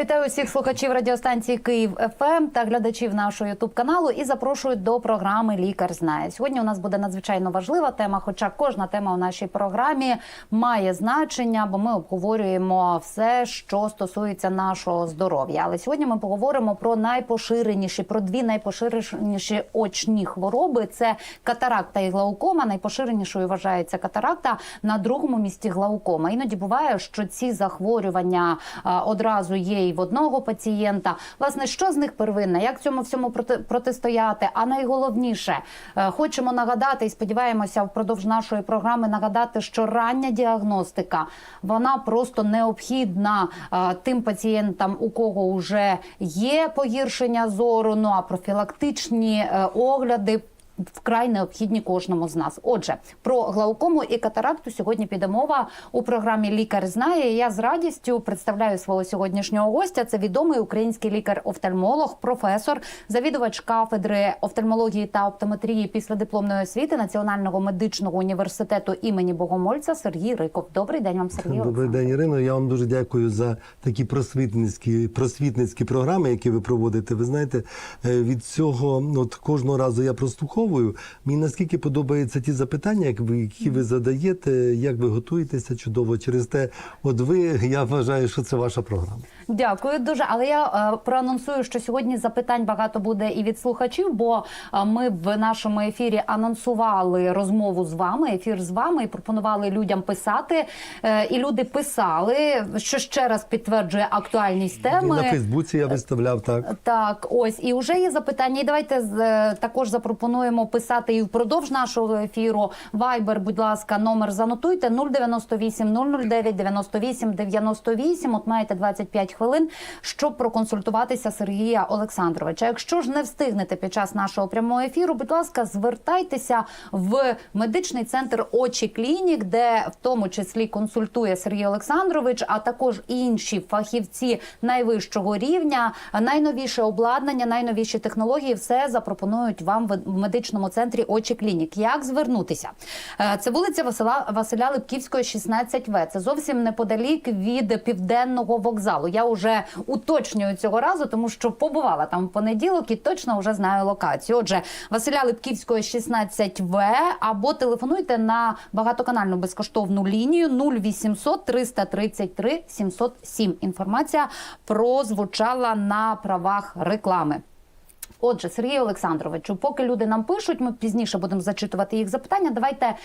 Вітаю всіх слухачів радіостанції Київ ФМ та глядачів нашого Ютуб каналу і запрошую до програми Лікар знає. Сьогодні у нас буде надзвичайно важлива тема. Хоча кожна тема у нашій програмі має значення, бо ми обговорюємо все, що стосується нашого здоров'я. Але сьогодні ми поговоримо про найпоширеніші, про дві найпоширеніші очні хвороби: це катаракта і глаукома. Найпоширенішою вважається катаракта на другому місці глаукома. Іноді буває, що ці захворювання одразу є і в одного пацієнта. Власне, що з них первинне? Як цьому всьому проти, протистояти? А найголовніше, е, хочемо нагадати і сподіваємося впродовж нашої програми нагадати, що рання діагностика вона просто необхідна е, тим пацієнтам, у кого вже є погіршення зору. Ну а профілактичні е, огляди вкрай необхідні кожному з нас. Отже, про глаукому і катаракту сьогодні піде мова у програмі Лікар знає. Я з радістю представляю свого сьогоднішнього гостя. Це відомий український лікар-офтальмолог, професор, завідувач кафедри офтальмології та оптометрії після дипломної освіти Національного медичного університету імені Богомольця Сергій Риков. Добрий день вам, Сергій. Добрий день, Ірино. Я вам дуже дякую за такі просвітницькі, просвітницькі програми, які ви проводите. Ви знаєте, е, від цього от кожного разу я прослуховую. Мені наскільки подобаються ті запитання, як ви, які ви задаєте, як ви готуєтеся чудово. Через те, от ви я вважаю, що це ваша програма. Дякую дуже. Але я е, проанонсую, що сьогодні запитань багато буде і від слухачів, бо е, ми в нашому ефірі анонсували розмову з вами, ефір з вами і пропонували людям писати. Е, і люди писали, що ще раз підтверджує актуальність І теми. на Фейсбуці я виставляв так. Так, ось і вже є запитання. І давайте також запропонуємо писати і впродовж нашого ефіру. Вайбер, будь ласка, номер занотуйте 098 009 98 98. От маєте 25 хвилин, щоб проконсультуватися Сергія Олександровича. Якщо ж не встигнете під час нашого прямого ефіру, будь ласка, звертайтеся в медичний центр очі клінік, де в тому числі консультує Сергій Олександрович, а також інші фахівці найвищого рівня, найновіше обладнання, найновіші технології, все запропонують вам в в медичному центрі очі клінік. Як звернутися? Е, Це вулиця Василя Василя Липківського, 16В. Це зовсім неподалік від південного вокзалу. Я вже уточнюю цього разу, тому що побувала там в понеділок і точно вже знаю локацію. Отже, Василя Липківського, 16В, або телефонуйте на багатоканальну безкоштовну лінію 0800 333 707. Інформація прозвучала на правах реклами. Отже, Сергій Олександровичу, поки люди нам пишуть, ми пізніше будемо зачитувати їх запитання. Давайте, е,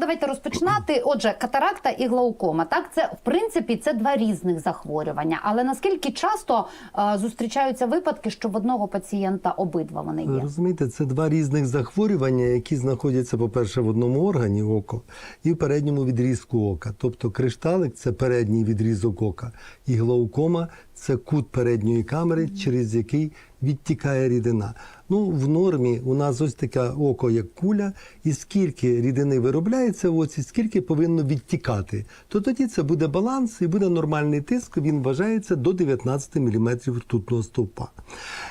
давайте розпочинати. Отже, катаракта і глаукома. Так, це в принципі це два різних захворювання. Але наскільки часто е, зустрічаються випадки, що в одного пацієнта обидва вони є? розумієте, це два різних захворювання, які знаходяться, по-перше, в одному органі око і в передньому відрізку ока. Тобто кришталик це передній відрізок ока, і глаукома це кут передньої камери, через який відтікає рідина. Ну, в нормі у нас ось таке око, як куля, і скільки рідини виробляється в оці, скільки повинно відтікати. То тоді це буде баланс і буде нормальний тиск. Він вважається до 19 мм ртутного стовпа.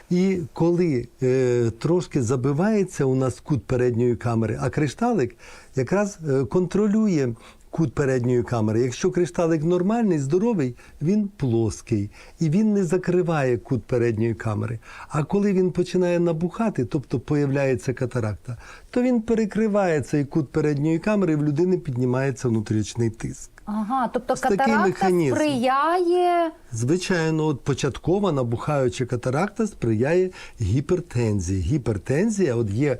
І коли е, трошки забивається у нас кут передньої камери, а кришталик якраз е, контролює кут передньої камери. Якщо кришталик нормальний, здоровий, він плоский і він не закриває кут передньої камери. А коли він починає набухати, тобто появляється катаракта, то він перекриває цей кут передньої камери, і в людини піднімається внутрішній тиск. Ага, тобто Ось такий катаракта механізм. сприяє Звичайно, от початкова набухаюча катаракта сприяє гіпертензії. Гіпертензія, от є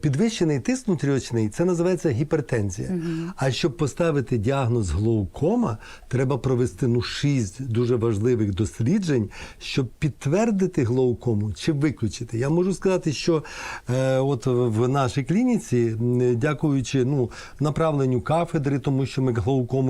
підвищений тиск внутріочний, це називається гіпертензія. А щоб поставити діагноз глаукома, треба провести ну шість дуже важливих досліджень, щоб підтвердити глаукому чи виключити. Я можу сказати, що е, от в нашій клініці, дякуючи ну направленню кафедри, тому що ми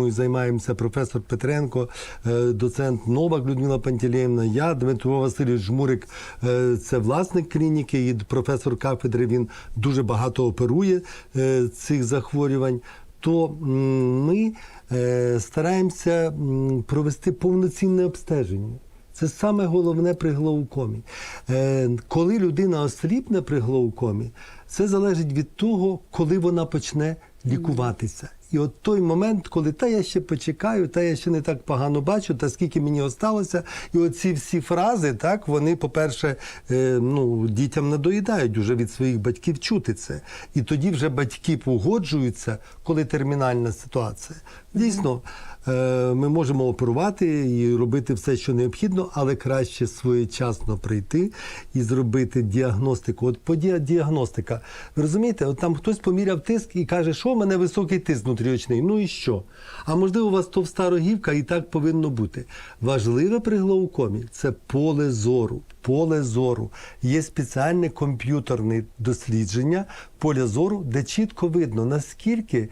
глаукомою займаємося, професор Петренко, е, доцент Новак Людмила Пантелєєвна, я, Дмитро Васильович Жмурик, е, це власник клініки і професор кафедри. Він дуже багато оперує е, цих захворювань. то ми стараємося провести повноцінне обстеження. Це саме головне при глаукомі. Е, коли людина осліпне при глаукомі, це залежить від того, коли вона почне лікуватися. І от той момент, коли та я ще почекаю, та я ще не так погано бачу, та скільки мені осталося. І оці всі фрази, так, вони, по-перше, е, ну, дітям надоїдають уже від своїх батьків чути це. І тоді вже батьки погоджуються, коли термінальна ситуація. Дійсно, ми можемо оперувати і робити все, що необхідно, але краще своєчасно прийти і зробити діагностику. От по діа- діагностика. Ви розумієте, от там хтось поміряв тиск і каже, що в мене високий тиск внутріочний. Ну і що? А можливо, у вас товста рогівка і так повинно бути. Важливе при глаукомі це поле зору. Поле зору. Є спеціальне комп'ютерне дослідження поля зору, де чітко видно, наскільки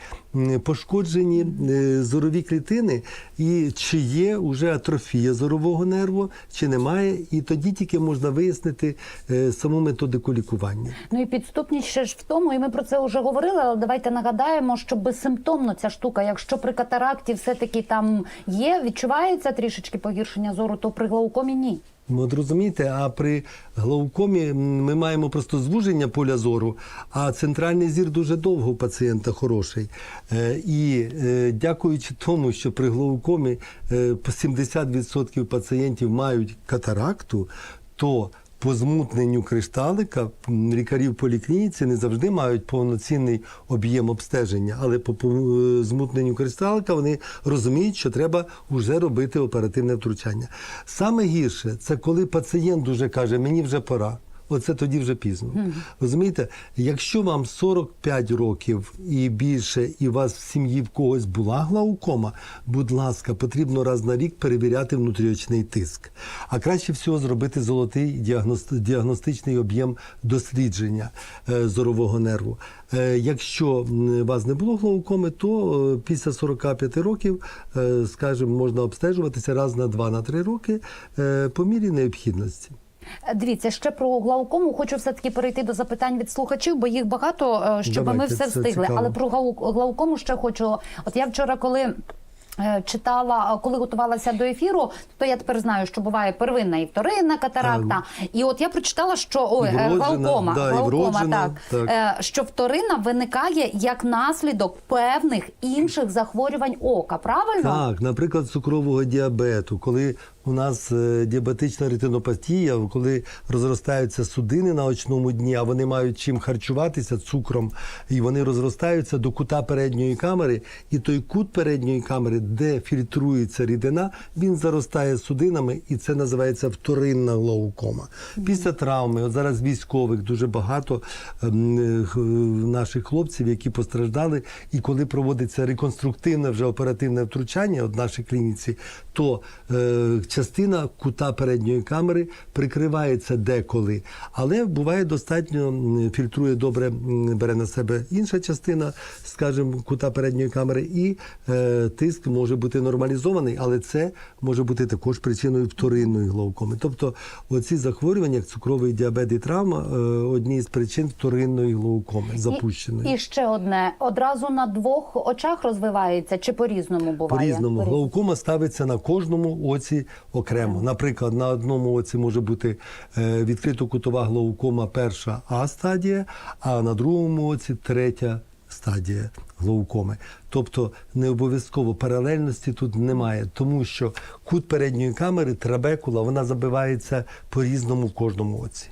пошкоджені е, зорові клітини, і чи є вже атрофія зорового нерву, чи немає. І тоді тільки можна вияснити е, саму методику лікування. Ну і підступність ще ж в тому, і ми про це вже говорили, але давайте нагадаємо, що безсимптомно ця штука, якщо при катаракті все-таки там є, відчувається трішечки погіршення зору, то при глаукомі ні. Ну, От розумієте, а при глаукомі ми маємо просто звуження поля зору, а центральний зір дуже довго у пацієнта хороший. Е, і е, дякуючи тому, що при глаукомі е, 70% пацієнтів мають катаракту, то по змутненню кришталика лікарі в поліклініці не завжди мають повноцінний об'єм обстеження, але по е, змутненню кристалика вони розуміють, що треба вже робити оперативне втручання. Саме гірше це коли пацієнт уже каже, мені вже пора. Оце тоді вже пізно. Розумієте, якщо вам 45 років і більше, і у вас в сім'ї в когось була глаукома, будь ласка, потрібно раз на рік перевіряти внутріочний тиск. А краще всього зробити золотий діагностичний об'єм дослідження е, зорового нерву. Е, якщо у вас не було глаукоми, то е, після 45 років, скажімо, можна обстежуватися раз на 2-3 роки по мірі необхідності. Дивіться, ще про глаукому хочу все-таки перейти до запитань від слухачів, бо їх багато, е, щоб ми все встигли. цікаво. Але про глау- глаукому ще хочу. От я вчора, коли. е, Читала, коли готувалася до ефіру, то я тепер знаю, що буває первинна і вторинна катаракта. І от я прочитала, що ой, е, вроджена, глаукома, да, глаукома вроджена, так, так. Е, що вторинна виникає як наслідок певних інших захворювань ока. Правильно? Так, наприклад, цукрового діабету, коли у нас е, діабетична ретинопатія, коли розростаються судини на очному дні, а вони мають чим харчуватися цукром, і вони розростаються до кута передньої камери, і той кут передньої камери, де фільтрується рідина, він заростає судинами, і це називається вторинна глаукома. Після травми, от зараз військових дуже багато ем, е, наших хлопців, які постраждали, і коли проводиться реконструктивне вже оперативне втручання от в нашій клініці, то е, частина кута передньої камери прикривається деколи, але буває достатньо фільтрує добре, бере на себе інша частина, скажімо, кута передньої камери, і е, тиск може бути нормалізований, але це може бути також причиною вторинної глаукоми. Тобто, оці захворювання, як цукровий діабет і травма, е, одні з причин вторинної глаукоми запущеної. І, і ще одне одразу на двох очах розвивається чи по різному буває? По-різному. Глаукома ставиться на кожному оці окремо. Наприклад, на одному оці може бути е, відкрито-кутова глаукома перша А стадія, а на другому оці третя стадія глаукоми. Тобто не обов'язково паралельності тут немає, тому що кут передньої камери, трабекула, вона забивається по-різному в кожному оці.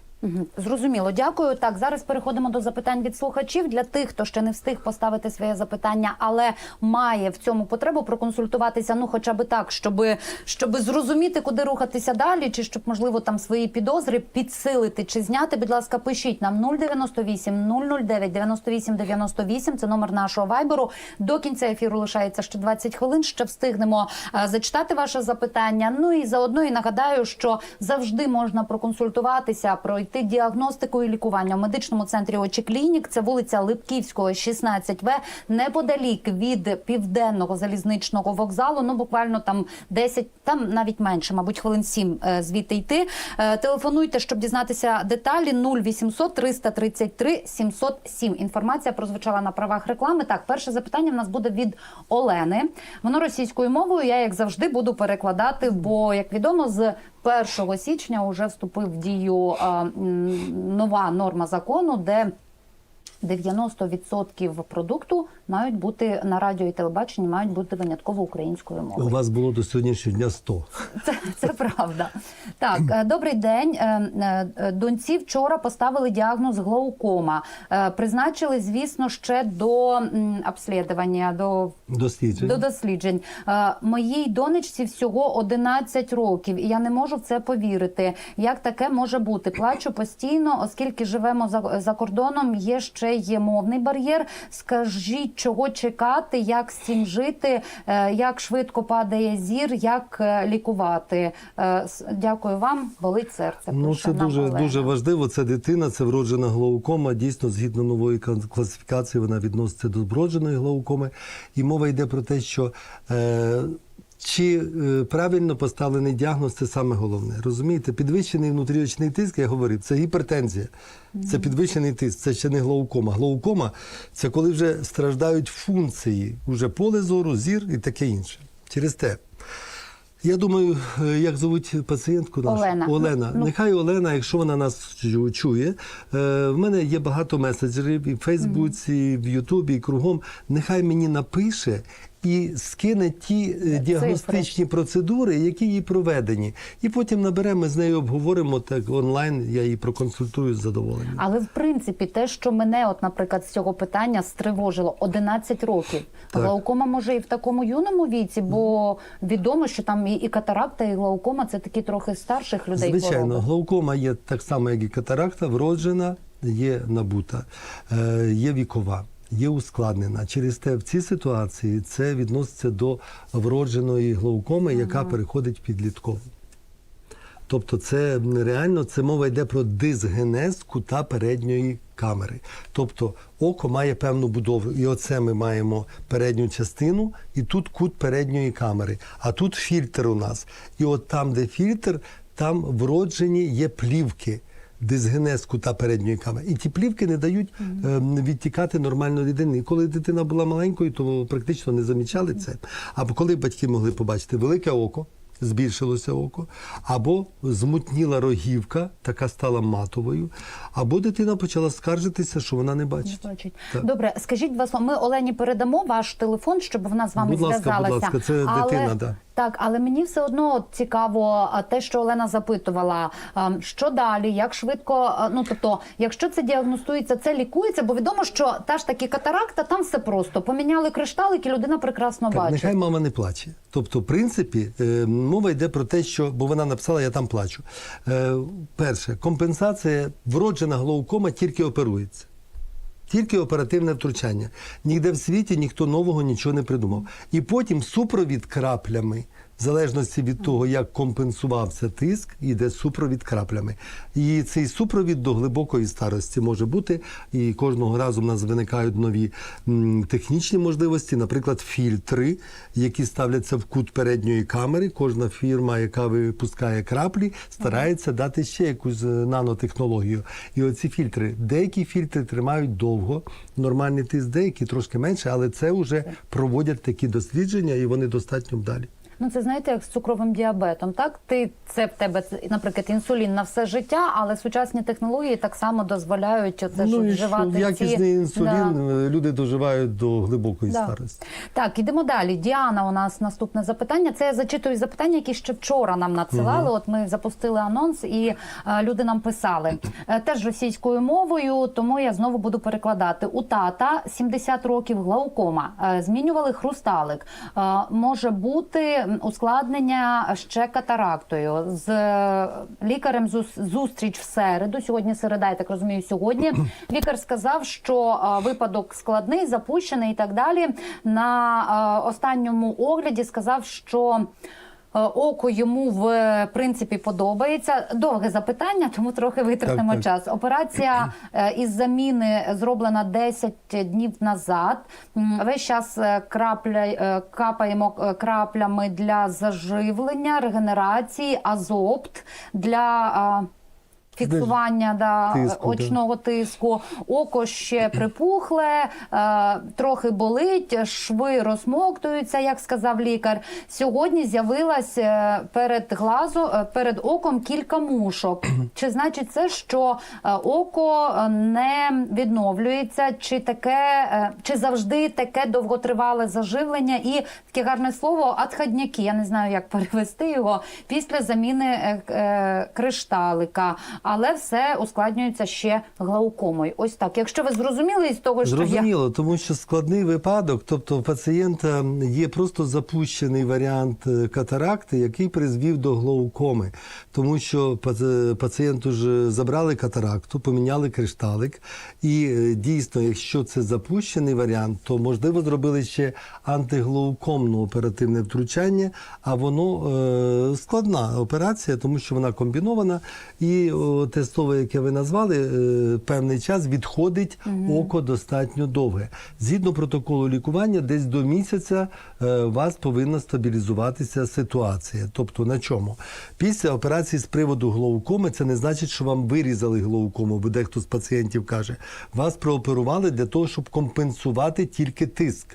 Зрозуміло, дякую. Так, зараз переходимо до запитань від слухачів. Для тих, хто ще не встиг поставити своє запитання, але має в цьому потребу проконсультуватися, ну хоча б так, щоб, щоб зрозуміти, куди рухатися далі, чи щоб, можливо, там свої підозри підсилити чи зняти. Будь ласка, пишіть нам 098 009 98 98. Це номер нашого вайберу. До кінця ефіру лишається ще 20 хвилин. Ще встигнемо е, зачитати ваше запитання. Ну і заодно і нагадаю, що завжди можна проконсультуватися, пройти пройти діагностику і лікування в медичному центрі Очі Клінік. Це вулиця Липківського, 16В, неподалік від південного залізничного вокзалу. Ну буквально там 10, там навіть менше, мабуть, хвилин 7 е, звідти йти. Е, Телефонуйте, щоб дізнатися деталі 0800 333 707. Інформація прозвучала на правах реклами. Так, перше запитання в нас буде від Олени. Воно російською мовою. Я як завжди буду перекладати, бо як відомо, з 1 січня вже вступив в дію нова норма закону, де 90% продукту мають бути на радіо і телебаченні, мають бути винятково українською мовою. У вас було до сьогоднішнього дня 100. Це, це правда. Так, е, добрий день. Е, е, Доньці вчора поставили діагноз глаукома. Призначили, звісно, ще до обслідування, до Досліджень. до досліджень. Моїй донечці всього 11 років, і я не можу в це повірити. Як таке може бути? Плачу постійно, оскільки живемо за, за кордоном. Є ще є мовний бар'єр. Скажіть, чого чекати, як з цим жити, е, як швидко падає зір, як е, лікувати? Е, Дякую вам, болить серце. Ну, це дуже Олена. дуже важливо. Це дитина, це вроджена глаукома. Дійсно, згідно нової класифікації, вона відноситься до вродженої глаукоми. І мова йде про те, що е, чи е, правильно поставлений діагноз це саме головне. Розумієте, підвищений внутріочний тиск, я говорив, це гіпертензія. Це підвищений тиск, це ще не глаукома. Глаукома це коли вже страждають функції, вже поле зору, зір і таке інше. Через те. Я думаю, е, як звуть пацієнтку нашу? Олена. Олена. Ну, ну. Нехай Олена, якщо вона нас чує, е, в мене є багато меседжерів і в Фейсбуці, і в Ютубі, і кругом. Нехай мені напише і скине ті е, діагностичні процедури, які їй проведені. І потім наберемо з нею, обговоримо так онлайн. Я її проконсультую з задоволенням. Але в принципі, те, що мене, от, наприклад, з цього питання стривожило 11 років. Так. Глаукома може і в такому юному віці, бо відомо, що там і, катаракта, і глаукома це такі трохи старших людей. Звичайно, хвороби. глаукома є так само, як і катаракта, вроджена, є набута, е, є вікова. Є ускладнена. Через те в цій ситуації це відноситься до вродженої глаукоми, яка переходить в підліткову. Тобто, це реально це мова йде про дисгенез кута передньої камери. Тобто око має певну будову. І оце ми маємо передню частину, і тут кут передньої камери. А тут фільтр у нас. І от там, де фільтр, там вроджені є плівки. Дисгенез кута передньої камери. І ті плівки не дають ем, відтікати нормально людини. І коли дитина була маленькою, то практично не замічали це. Або коли батьки могли побачити велике око, збільшилося око, або змутніла рогівка, така стала матовою, або дитина почала скаржитися, що вона не Не бачить. бачить. Так. Добре, скажіть вас, ми Олені передамо ваш телефон, щоб вона з вами Будь ласка, будь ласка, це дитина, да. Так, але мені все одно цікаво те, що Олена запитувала, що далі, як швидко, ну тобто, якщо це діагностується, це лікується, бо відомо, що та ж таки катаракта, там все просто. Поміняли кришталик, і людина прекрасно Так, бачить. нехай мама не плаче. Тобто, в принципі, е, мова йде про те, що бо вона написала, я там плачу. Е, перше, компенсація вроджена глаукома тільки оперується. Тільки оперативне втручання. Ніде в світі ніхто нового нічого не придумав. І потім супровід краплями, в залежності від того, як компенсувався тиск, йде супровід краплями. І цей супровід до глибокої старості може бути. І кожного разу в нас виникають нові технічні можливості, наприклад, фільтри, які ставляться в кут передньої камери. Кожна фірма, яка випускає краплі, старається дати ще якусь е, нанотехнологію. І оці фільтри, деякі фільтри тримають довго, нормальний тиск, деякі трошки менше, але це вже проводять такі дослідження, і вони достатньо вдалі. Ну це знаєте, як з цукровим діабетом. Так, ти це в тебе наприклад, інсулін на все життя, але сучасні технології так само дозволяють оце ж ну вживати якісний ці... інсулін, Да. е, люди доживають до глибокої Да. старості. Так, ідемо далі. Діана, у нас наступне запитання. Це я зачитую запитання, які ще вчора нам надсилали. От ми запустили анонс, і е, люди нам писали Е, теж російською мовою, тому я знову буду перекладати. У тата 70 років глаукома. Е, змінювали хрусталик. Е, може бути ускладнення ще катарактою. З е, лікарем зустріч в середу. Сьогодні середа, я так розумію, сьогодні. Лікар сказав, що е, випадок складний, запущений і так далі. На е, останньому огляді сказав, що Е, Око йому в принципі подобається. Довге запитання, тому трохи витратимо Так, так. час. Операція е, із заміни зроблена 10 днів назад. Весь час е, крапля, капаємо краплями для заживлення, регенерації, азопт для. Фіксування да, Тиску, да. очного тиску, око ще припухле, е, трохи болить, шви розмоктуються, як сказав лікар. Сьогодні з'явилась е, перед глазу, е, перед оком кілька мушок. Чи значить це, що е, око не відновлюється, чи таке, чи завжди таке довготривале заживлення і таке гарне слово адходняки. Я не знаю, як перевести його після заміни е, е, кришталика, але все ускладнюється ще глаукомою. Ось так. Якщо ви зрозуміли із того, що я Зрозуміло, тому що складний випадок, тобто у пацієнта є просто запущений варіант е, катаракти, який призвів до глаукоми. Тому що пацієнту ж забрали катаракту, поміняли кришталик. І е, дійсно, якщо це запущений варіант, то можливо зробили ще антиглаукомне оперативне втручання, а воно е, складна операція, тому що вона комбінована. І о, те слово, яке ви назвали, е, певний час відходить око достатньо довге. Згідно протоколу лікування, десь до місяця е, у вас повинна стабілізуватися ситуація. Тобто на чому? Після операції з приводу глаукоми це не значить, що вам вирізали глаукому, бо дехто з пацієнтів каже, вас прооперували для того, щоб компенсувати тільки тиск.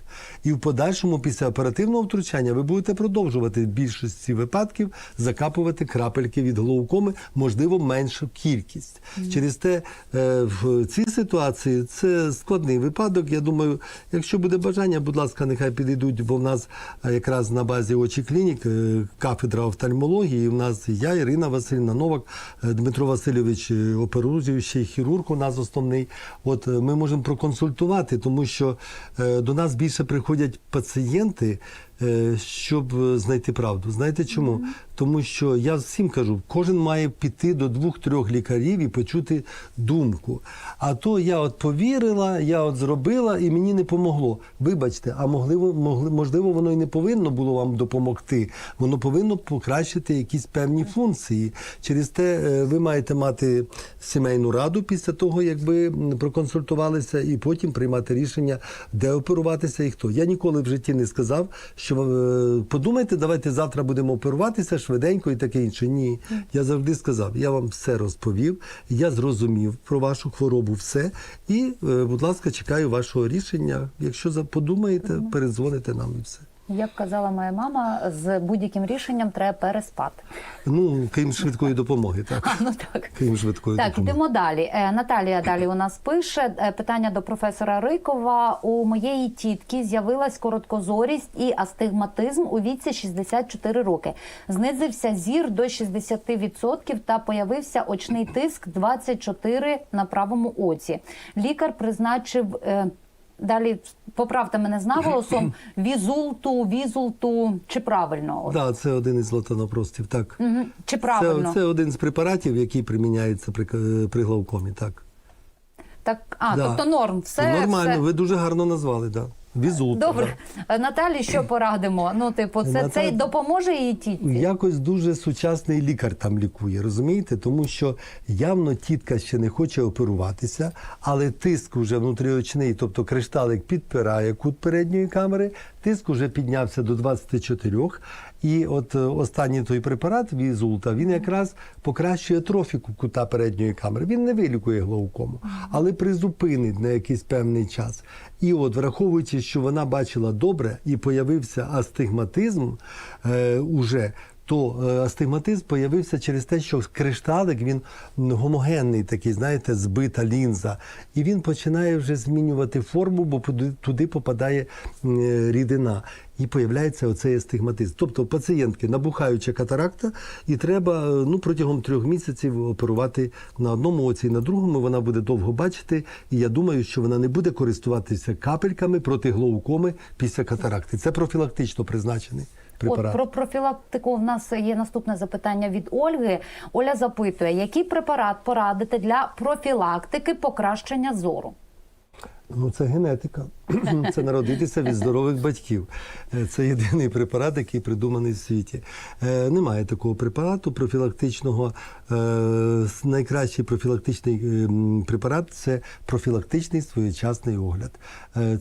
І в подальшому, після оперативного втручання, ви будете продовжувати в більшості випадків закапувати крапельки від глаукоми, можливо, меншу кількість. Через те е, в цій ситуації це складний випадок. Я думаю, якщо буде бажання, будь ласка, нехай підійдуть, бо в нас е, якраз на базі очі клінік е, кафедра офтальмології. У нас я, Ірина Васильівна Новак, Дмитро Васильович, оперуючий хірург у нас основний. От ми можемо проконсультувати, тому що до нас більше приходять пацієнти. Е, Щоб знайти правду, знаєте чому? Тому що я всім кажу, кожен має піти до двох-трьох лікарів і почути думку. А то я от повірила, я от зробила і мені не помогло. Вибачте, а можливо, могли, можливо, воно і не повинно було вам допомогти. Воно повинно покращити якісь певні функції. Через те е, ви маєте мати сімейну раду після того, як ви проконсультувалися, і потім приймати рішення, де оперуватися і хто. Я ніколи в житті не сказав, що е, подумайте, давайте завтра будемо оперуватися швиденько і таке інше. Ні, я завжди сказав, я вам все розповів, я зрозумів про вашу хворобу все. І, е, будь ласка, чекаю вашого рішення. Якщо подумаєте, передзвоните нам і все. Як казала моя мама, з будь-яким рішенням треба переспати. Ну, крім швидкої допомоги, так. Ну так. Крім швидкої Так, допомоги. йдемо далі. Е, Наталія далі у нас пише е, питання до професора Рикова. У моєї тітки з'явилась короткозорість і астигматизм у віці 64 роки. Знизився зір до 60% та появився очний тиск 24 на правому оці. Лікар призначив. Далі поправте мене з наголосом візулту, візулту. Чи правильно? Так, це один із златонопростів, так. Угу. Чи правильно? Це, це один з препаратів, який приміняється при, при глаукомі, так. Так, а Да. тобто норм, все Нормально, все. ви дуже гарно назвали, так. Візулта. Добре, Наталі, що порадимо? Ну, типу, це, Наталі- це допоможе її тітці? Якось дуже сучасний лікар там лікує, розумієте? Тому що явно тітка ще не хоче оперуватися, але тиск вже внутріочний, тобто кришталик підпирає кут передньої камери, тиск уже піднявся до 24. І от е, останній той препарат візулта, він якраз покращує трофіку кута передньої камери. Він не вилікує глаукому, але призупинить на якийсь певний час. І от, враховуючи, що вона бачила добре і появився астигматизм е, уже. То е, астигматизм появився через те, що кришталик він гомогенний, такий, знаєте, збита лінза, і він починає вже змінювати форму, бо туди- попадає е, рідина. І появляється оцей астигматизм. Тобто пацієнтки набухаюча катаракта, і треба е, ну, протягом трьох місяців оперувати на одному оці і на другому. Вона буде довго бачити. І я думаю, що вона не буде користуватися капельками проти глаукоми після катаракти. Це профілактично призначений препарат. От про профілактику в нас є наступне запитання від Ольги. Оля запитує, який препарат порадити для профілактики покращення зору? Ну, це генетика. це народитися від здорових батьків. Е, Це єдиний препарат, який придуманий в світі. Е, Немає такого препарату профілактичного. Е, Найкращий профілактичний препарат це профілактичний своєчасний огляд.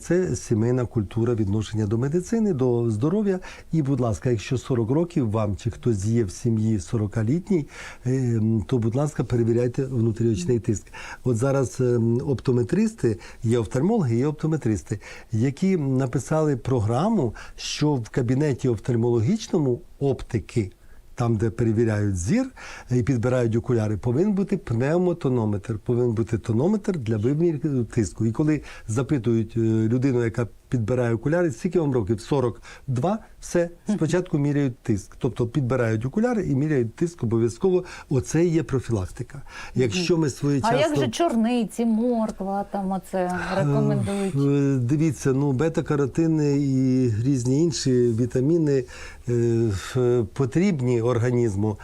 Це сімейна культура відношення до медицини, до здоров'я. І, будь ласка, якщо 40 років вам чи хтось є в сім'ї 40-літній, е, то, будь ласка, перевіряйте внутріочний тиск. От зараз е, оптометристи, є офтальмологи, є оптометристи, які написали програму, що в кабінеті офтальмологічному оптики. Там, де перевіряють зір і підбирають окуляри, повинен бути пневмотонометр, повинен бути тонометр для вимірки тиску. І коли запитують е, людину, яка підбирає окуляри, скільки вам років? 42, все, спочатку міряють тиск. Тобто підбирають окуляри і міряють тиск обов'язково. Оце і є профілактика. Якщо ми А як же чорниці, морква, там оце рекомендують? Е, Дивіться, ну бета-каротини і різні інші вітаміни е, потрібні організму.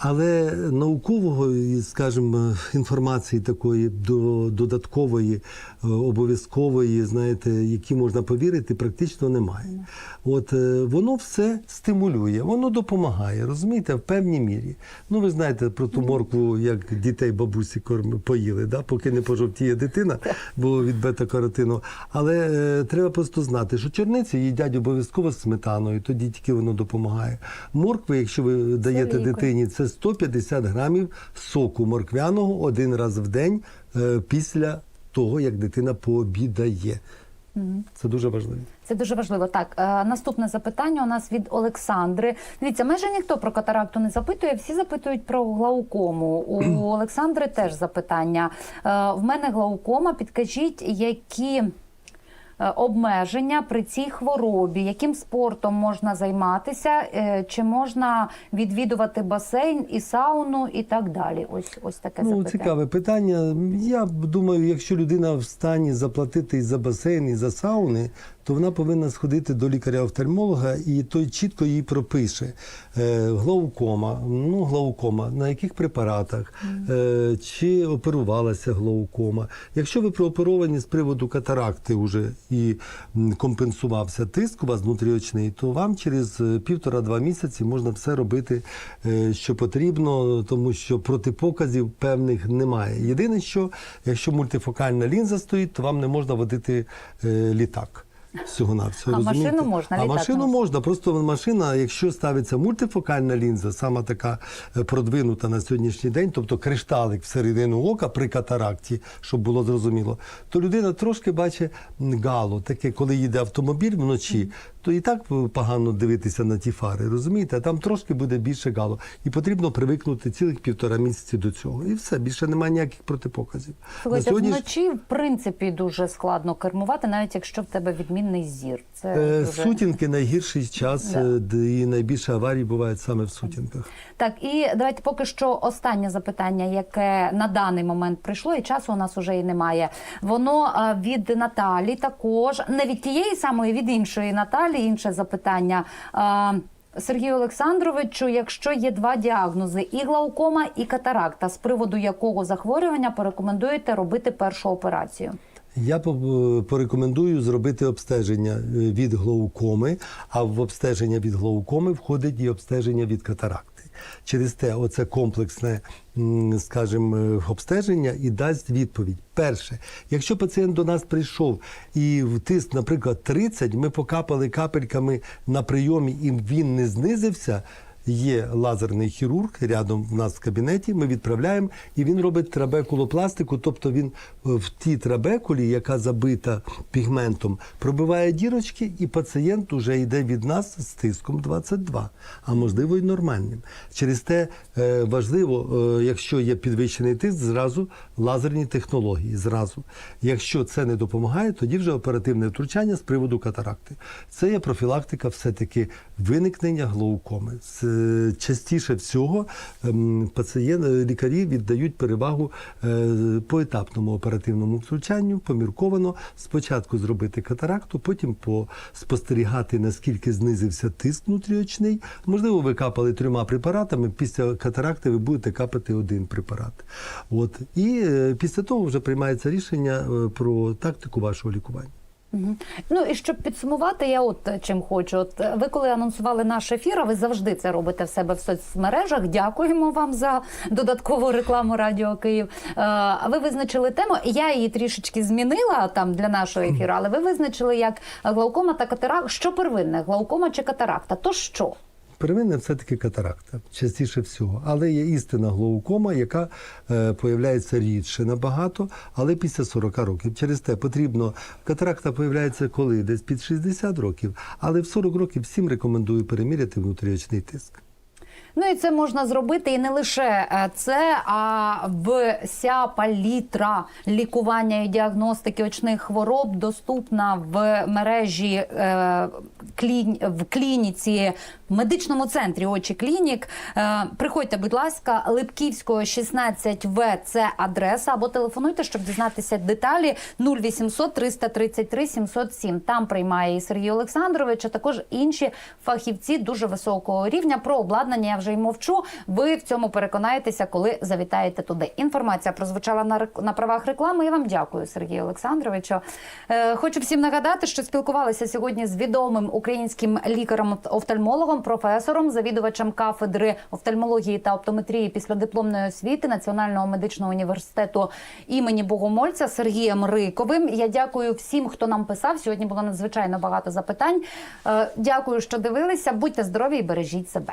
Але наукового, скажімо, інформації такої до- додаткової, е, обов'язкової, знаєте, які можна повірити, практично немає. От е, воно все стимулює, воно допомагає, розумієте, в певній мірі. Ну, ви знаєте про ту моркву, як дітей бабусі корм поїли, да? поки не пожовтіє дитина, бо від бета-каротину. Але е, треба просто знати, що чорниці їдять обов'язково з сметаною, тоді тільки воно допомагає. Моркви, якщо ви даєте дитині, це 150 грамів соку морквяного один раз в день е, після того, як дитина пообідає. Це дуже важливо. Це дуже важливо. Так, е, наступне запитання у нас від Олександри. Дивіться, майже ніхто про катаракту не запитує, всі запитують про глаукому. У Олександри теж запитання. Е, в мене глаукома. Підкажіть, які. Е, Обмеження при цій хворобі, яким спортом можна займатися, е, чи можна відвідувати басейн і сауну, і так далі. Ось ось таке Ну, запитання. цікаве питання. Я думаю, якщо людина в стані заплатити і за басейн, і за сауни, то вона повинна сходити до лікаря-офтальмолога, і той чітко їй пропише глаукома, ну глаукома, на яких препаратах, е, чи оперувалася глаукома. Якщо ви прооперовані з приводу катаракти вже і компенсувався тиск у вас внутріочний, то вам через е, півтора-два місяці можна все робити, е, що потрібно, тому що протипоказів певних немає. Єдине, що якщо мультифокальна лінза стоїть, то вам не можна водити е, літак. Всього на всього А розумієте? машину можна, А літак машину можна. можна. Просто машина, якщо ставиться мультифокальна лінза, сама така е, продвинута на сьогоднішній день, тобто кришталик всередину ока при катаракті, щоб було зрозуміло, то людина трошки бачить гало, таке, коли їде автомобіль вночі, то і так е, погано дивитися на ті фари, розумієте? Там трошки буде більше гало. І потрібно привикнути цілих півтора місяці до цього. І все, більше немає ніяких протипоказів. Слухайте, сьогодні вночі в принципі дуже складно кермувати, навіть якщо в тебе відмінний зір. Це Е, дуже... Сутінки найгірший час, Да. е, де і найбільше аварій бувають саме в сутінках. Так, і давайте поки що останнє запитання, яке на даний момент прийшло, і часу у нас вже і немає. Воно від Наталі також, не від тієї самої, від іншої Наталі, інше запитання. Сергію Олександровичу, якщо є два діагнози і глаукома, і катаракта, з приводу якого захворювання порекомендуєте робити першу операцію? Я по- порекомендую зробити обстеження е, від глаукоми, а в обстеження від глаукоми входить і обстеження від катаракти. Через те, оце комплексне, скажімо, е, обстеження і дасть відповідь. Перше, якщо пацієнт до нас прийшов і тиск, наприклад, 30, ми покапали капельками на прийомі, і він не знизився. Є лазерний хірург рядом в нас в кабінеті. Ми відправляємо, і він робить трабекулопластику. Тобто він е, в тій трабекулі, яка забита пігментом, пробиває дірочки, і пацієнт уже йде від нас з тиском 22, а можливо й нормальним. Через те е, важливо, е, якщо є підвищений тиск, зразу лазерні технології. Зразу, якщо це не допомагає, тоді вже оперативне втручання з приводу катаракти. Це є профілактика, все-таки виникнення глаукоми. Частіше всього ем, пацієнти, лікарі віддають перевагу е, поетапному оперативному втручанню, помірковано спочатку зробити катаракту, потім спостерігати, наскільки знизився тиск внутріочний. Можливо, ви капали трьома препаратами. Після катаракти ви будете капати один препарат. От і е, після того вже приймається рішення е, про тактику вашого лікування. Ну і щоб підсумувати, я от чим хочу. От е, ви коли анонсували наш ефір, а ви завжди це робите в себе в соцмережах. Дякуємо вам за додаткову рекламу Радіо Київ. Е, ви визначили тему. Я її трішечки змінила там для нашого ефіру, але ви визначили як глаукома та катаракта. Що первинне, глаукома чи катаракта? То що? Первинне все-таки катаракта, частіше всього. Але є істина глоукома, яка е, появляється рідше набагато, але після 40 років. Через те потрібно катаракта появляється коли? Десь під 60 років, але в 40 років всім рекомендую переміряти внутріочний тиск. Ну і це можна зробити і не лише е, це, а вся палітра лікування і діагностики очних хвороб доступна в мережі е, в клініці. В медичному центрі очі клінік. Е, приходьте, будь ласка, Липківського 16В це адреса, або телефонуйте, щоб дізнатися деталі 0800 333 707. Там приймає і Сергій Олександрович, а також інші фахівці дуже високого рівня. Про обладнання я вже й мовчу. Ви в цьому переконаєтеся, коли завітаєте туди. Інформація прозвучала на рек- на правах реклами. Я вам дякую, Сергію Олександровичу. Е, хочу всім нагадати, що спілкувалися сьогодні з відомим українським лікарем-офтальмологом, професором, завідувачем кафедри офтальмології та оптометрії післядипломної освіти Національного медичного університету імені Богомольця Сергієм Риковим. Я дякую всім, хто нам писав. Сьогодні було надзвичайно багато запитань. Е, Дякую, що дивилися. Будьте здорові і бережіть себе.